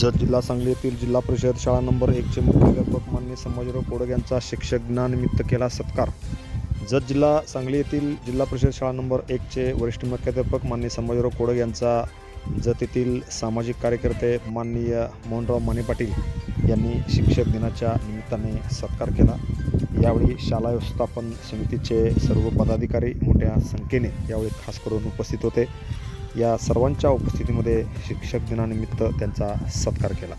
जत जिल्हा सांगली येथील जिल्हा परिषद शाळा नंबर एकचे मुख्याध्यापक मान्य संभाजीराव कोडक यांचा शिक्षक दिनानिमित्त केला सत्कार. जत जिल्हा सांगली येथील जिल्हा परिषद शाळा नंबर एकचे वरिष्ठ मुख्याध्यापक मान्य संभाजीराव कोडग यांचा जत येथील सामाजिक कार्यकर्ते माननीय मोहनराव माने पाटील यांनी शिक्षक दिनाच्या निमित्ताने सत्कार केला. यावेळी शाळा व्यवस्थापन समितीचे सर्व पदाधिकारी मोठ्या संख्येने यावेळी खास करून उपस्थित होते. या सर्वांच्या उपस्थितीमध्ये शिक्षक दिनानिमित्त त्यांचा सत्कार केला.